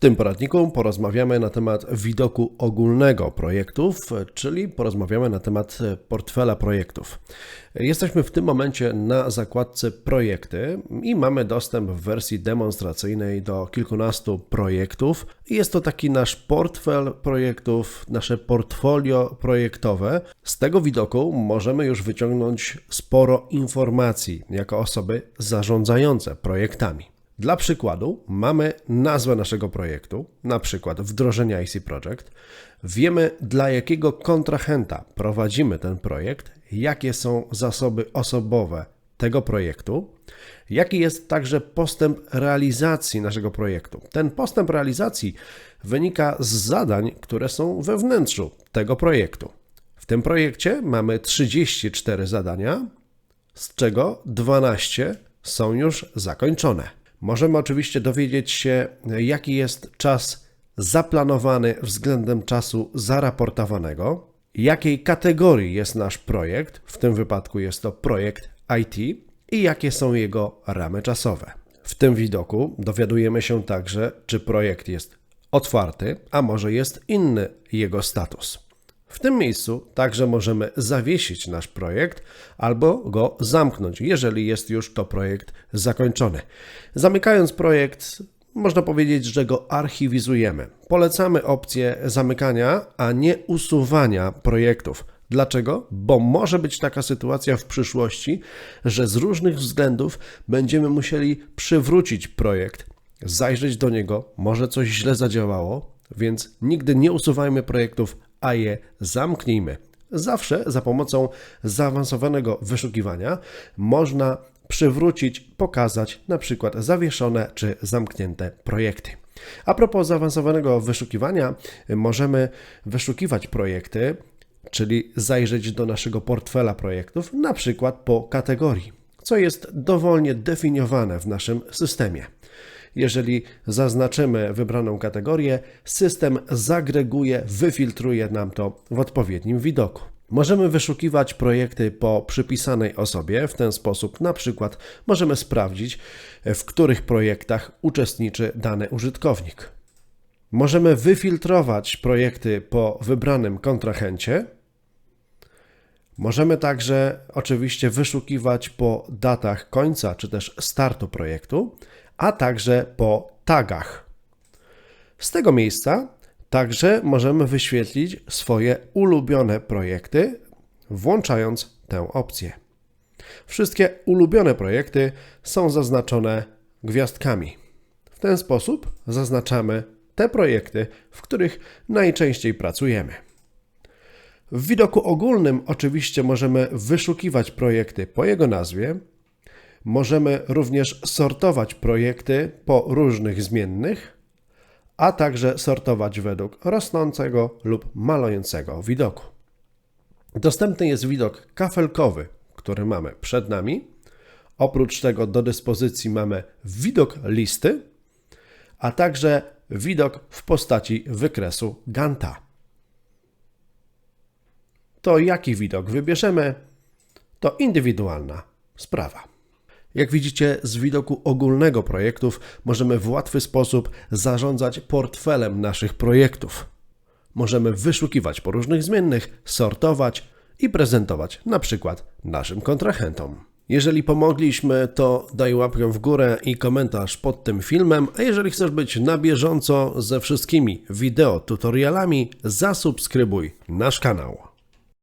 tym poradniku porozmawiamy na temat widoku ogólnego projektów, czyli porozmawiamy na temat portfela projektów. Jesteśmy w tym momencie na zakładce projekty i mamy dostęp w wersji demonstracyjnej do kilkunastu projektów. Jest to taki nasz portfel projektów, nasze portfolio projektowe. Z tego widoku możemy już wyciągnąć sporo informacji jako osoby zarządzające projektami. Dla przykładu mamy nazwę naszego projektu, na przykład wdrożenia IC Project. Wiemy dla jakiego kontrahenta prowadzimy ten projekt, jakie są zasoby osobowe tego projektu, jaki jest także postęp realizacji naszego projektu. Ten postęp realizacji wynika z zadań, które są we wnętrzu tego projektu. W tym projekcie mamy 34 zadania, z czego 12 są już zakończone. Możemy oczywiście dowiedzieć się, jaki jest czas zaplanowany względem czasu zaraportowanego, jakiej kategorii jest nasz projekt, w tym wypadku jest to projekt IT, i jakie są jego ramy czasowe. W tym widoku dowiadujemy się także, czy projekt jest otwarty, a może jest inny jego status. W tym miejscu także możemy zawiesić nasz projekt albo go zamknąć, jeżeli jest już to projekt zakończony. Zamykając projekt, można powiedzieć, że go archiwizujemy. Polecamy opcję zamykania, a nie usuwania projektów. Dlaczego? Bo może być taka sytuacja w przyszłości, że z różnych względów będziemy musieli przywrócić projekt, zajrzeć do niego, może coś źle zadziałało, więc nigdy nie usuwajmy projektów a je zamknijmy. Zawsze za pomocą zaawansowanego wyszukiwania można przywrócić, pokazać na przykład zawieszone czy zamknięte projekty. A propos zaawansowanego wyszukiwania, możemy wyszukiwać projekty, czyli zajrzeć do naszego portfela projektów, na przykład po kategorii, co jest dowolnie definiowane w naszym systemie. Jeżeli zaznaczymy wybraną kategorię, system zagreguje, wyfiltruje nam to w odpowiednim widoku. Możemy wyszukiwać projekty po przypisanej osobie. W ten sposób na przykład możemy sprawdzić, w których projektach uczestniczy dany użytkownik. Możemy wyfiltrować projekty po wybranym kontrahencie. Możemy także oczywiście wyszukiwać po datach końca czy też startu projektu, a także po tagach. Z tego miejsca także możemy wyświetlić swoje ulubione projekty, włączając tę opcję. Wszystkie ulubione projekty są zaznaczone gwiazdkami. W ten sposób zaznaczamy te projekty, w których najczęściej pracujemy. W widoku ogólnym oczywiście możemy wyszukiwać projekty po jego nazwie, Możemy również sortować projekty po różnych zmiennych, a także sortować według rosnącego lub malejącego widoku. Dostępny jest widok kafelkowy, który mamy przed nami. Oprócz tego do dyspozycji mamy widok listy, a także widok w postaci wykresu Ganta. To jaki widok wybierzemy, to indywidualna sprawa. Jak widzicie, z widoku ogólnego projektów możemy w łatwy sposób zarządzać portfelem naszych projektów. Możemy wyszukiwać po różnych zmiennych, sortować i prezentować na przykład naszym kontrahentom. Jeżeli pomogliśmy, to daj łapkę w górę i komentarz pod tym filmem, a jeżeli chcesz być na bieżąco ze wszystkimi wideo tutorialami, zasubskrybuj nasz kanał.